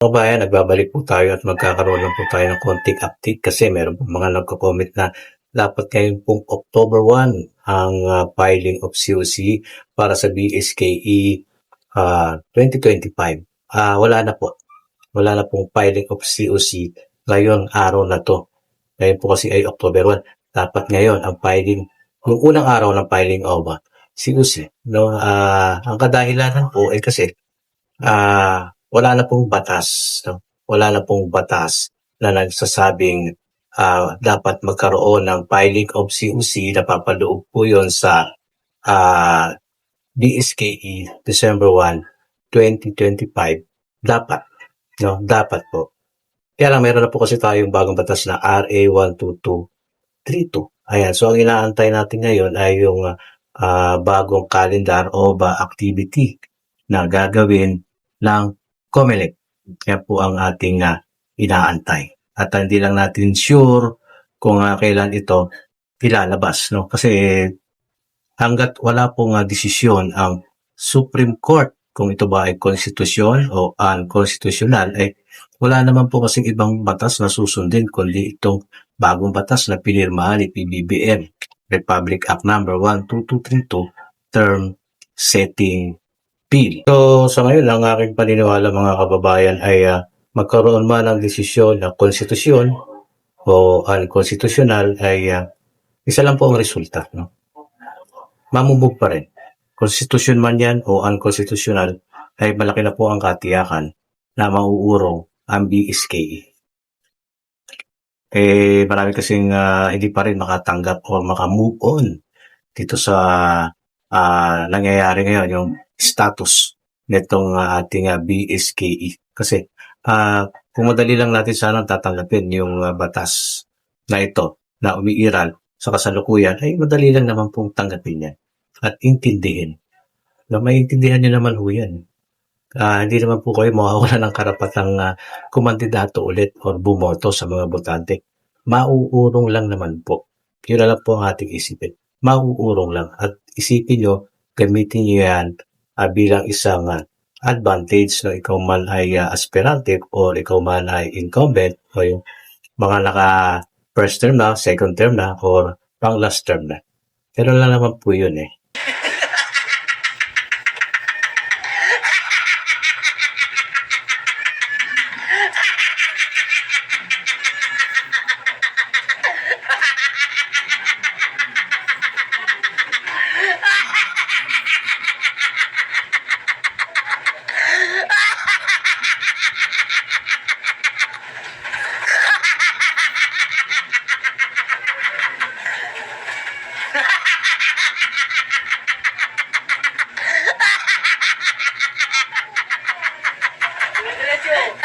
Mga bayan, nagbabalik po tayo at magkakaroon lang po tayo ng konting update kasi meron po mga nagko-comment na dapat ngayon pong October 1 ang ah, filing of COC para sa BSKE ah, 2025. Ah, wala na po. Wala na pong filing of COC ngayon araw na to. Ngayon po kasi ay October 1. Dapat ngayon ang filing, yung unang araw ng filing of ah, COC. No? Ah, ang kadahilanan po ay kasi ah wala na pong batas. No? Wala na pong batas na nagsasabing ah, dapat magkaroon ng filing of COC na papaloob po yon sa ah, BSKE December 1, 2025. Dapat. No? Dapat po. Kaya lang meron na po kasi tayong bagong batas na RA 12232. Ayan. So ang inaantay natin ngayon ay yung ah, bagong calendar o ba activity na gagawin ng COMELEC. Kaya po ang ating ah, inaantay. At hindi lang natin sure kung ah, kailan ito ilalabas. No? Kasi hanggat wala pong ah, desisyon ang Supreme Court kung ito ba ay konstitusyon o unconstitutional, eh wala naman po kasing ibang batas na susundin kundi itong bagong batas na pinirmahan ni PBBM, Republic Act Number 12232, Term Setting Bill. So, sa ngayon, ang aking paniniwala mga kababayan ay ah, magkaroon man ng desisyon na konstitusyon o unconstitutional ay ah, isa lang po ang resulta. No? Mamumog pa rin. Konstitusyon man yan o unconstitutional ay malaki na po ang katiyakan na mauurong ang BSKE. Eh, marami kasing ah, hindi pa rin makatanggap o makamove on dito sa ah, nangyayari ngayon, yung status nitong ah, ating ah, BSKE. Kasi ah, kung madali lang natin sana tatanggapin yung ah, batas na ito na umiiral sa kasalukuyan, ay madali lang naman pong tanggapin yan at intindihin. Na maintindihan nyo naman ho yan. Ah, hindi naman po kayo mawawala ng karapatang ah, kumandidato ulit or bumoto sa mga botante. Mauurong lang naman po. Yun lang po ang ating isipin. Mauurong lang. At isipin nyo, gamitin nyo yan ah, bilang isang ah, advantage na ikaw man ay ah, aspirante or ikaw man ay incumbent o yung mga naka first term na, second term na, or pang last term na. Pero lang naman po yun eh. আছে